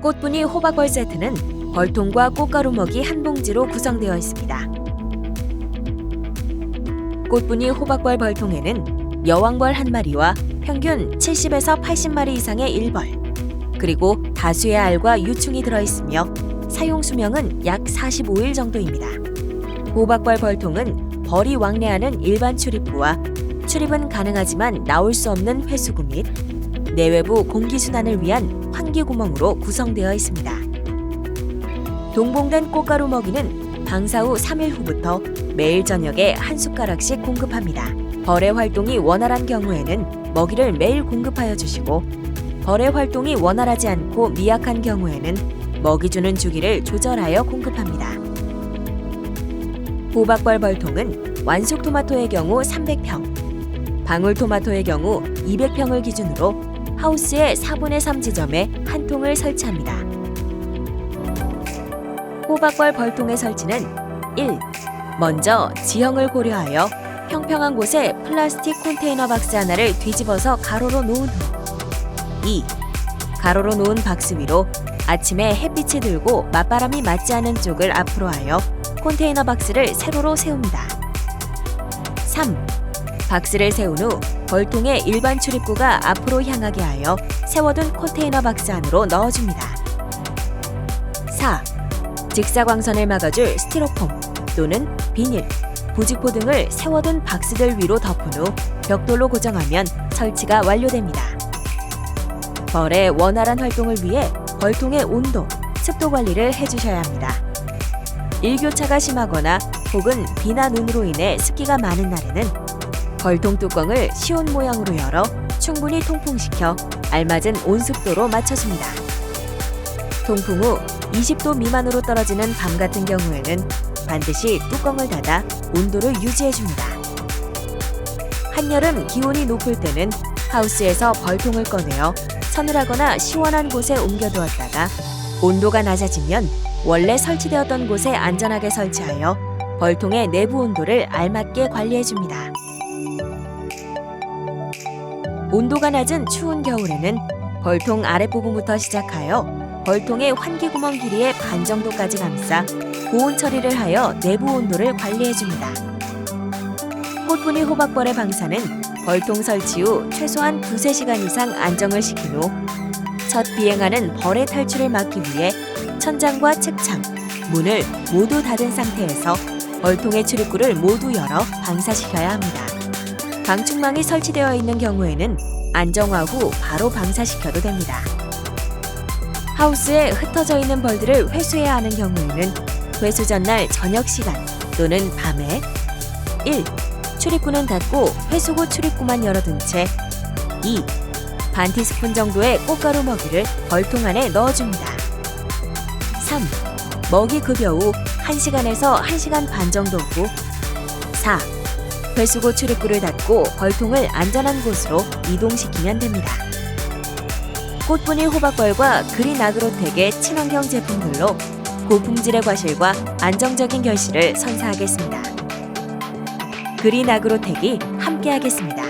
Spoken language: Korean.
꽃분이 호박벌 세트는 벌통과 꽃가루 먹이 한 봉지로 구성되어 있습니다. 꽃분이 호박벌 벌통에는 여왕벌 한 마리와 평균 70에서 80마리 이상의 일벌, 그리고 다수의 알과 유충이 들어 있으며 사용 수명은 약 45일 정도입니다. 호박벌 벌통은 벌이 왕래하는 일반 출입구와 출입은 가능하지만 나올 수 없는 회수구 및 내외부 공기 순환을 위한 환기 구멍으로 구성되어 있습니다. 동봉된 꽃가루 먹이는 방사 후 3일 후부터 매일 저녁에 한 숟가락씩 공급합니다. 벌의 활동이 원활한 경우에는 먹이를 매일 공급하여 주시고 벌의 활동이 원활하지 않고 미약한 경우에는 먹이 주는 주기를 조절하여 공급합니다. 호박벌 벌통은 완숙 토마토의 경우 300평, 방울 토마토의 경우 200평을 기준으로 하우스의 4분의 3 지점에 한 통을 설치합니다. 호박벌 벌통의 설치는 1. 먼저 지형을 고려하여 평평한 곳에 플라스틱 컨테이너 박스 하나를 뒤집어서 가로로 놓은 후 2. 가로로 놓은 박스 위로 아침에 햇빛이 들고 맞바람이 맞지 않은 쪽을 앞으로 하여 컨테이너 박스를 세로로 세웁니다. 3. 박스를 세운 후 벌통의 일반 출입구가 앞으로 향하게 하여 세워둔 컨테이너 박스 안으로 넣어줍니다. 4. 직사광선을 막아줄 스티로폼 또는 비닐, 부직포 등을 세워둔 박스들 위로 덮은 후 벽돌로 고정하면 설치가 완료됩니다. 벌의 원활한 활동을 위해 벌통의 온도, 습도 관리를 해주셔야 합니다. 일교차가 심하거나 혹은 비나 눈으로 인해 습기가 많은 날에는 벌통 뚜껑을 시온 모양으로 열어 충분히 통풍시켜 알맞은 온습도로 맞춰줍니다. 통풍 후 20도 미만으로 떨어지는 밤 같은 경우에는 반드시 뚜껑을 닫아 온도를 유지해줍니다. 한여름 기온이 높을 때는 하우스에서 벌통을 꺼내어 서늘하거나 시원한 곳에 옮겨두었다가 온도가 낮아지면 원래 설치되었던 곳에 안전하게 설치하여 벌통의 내부 온도를 알맞게 관리해줍니다. 온도가 낮은 추운 겨울에는 벌통 아랫부분부터 시작하여 벌통의 환기구멍 길이의 반 정도까지 감싸 고온 처리를 하여 내부 온도를 관리해줍니다. 꽃분이 호박벌의 방사는 벌통 설치 후 최소한 두세 시간 이상 안정을 시킨 후 첫 비행하는 벌의 탈출을 막기 위해 천장과 책창, 문을 모두 닫은 상태에서 벌통의 출입구를 모두 열어 방사시켜야 합니다. 방충망이 설치되어 있는 경우에는 안정화 후 바로 방사시켜도 됩니다. 하우스에 흩어져 있는 벌들을 회수해야 하는 경우에는 회수 전날 저녁 시간 또는 밤에 1. 출입구는 닫고 회수구 출입구만 열어둔 채 2. 반 티스푼 정도의 꽃가루 먹이를 벌통 안에 넣어줍니다. 3. 먹이 급여 후 1시간에서 1시간 반 정도 후 4. 회수구 출입구를 닫고 벌통을 안전한 곳으로 이동시키면 됩니다. 꽃분이 호박벌과 그린 아그로텍의 친환경 제품들로 고품질의 과실과 안정적인 결실을 선사하겠습니다. 그린 아그로텍이 함께하겠습니다.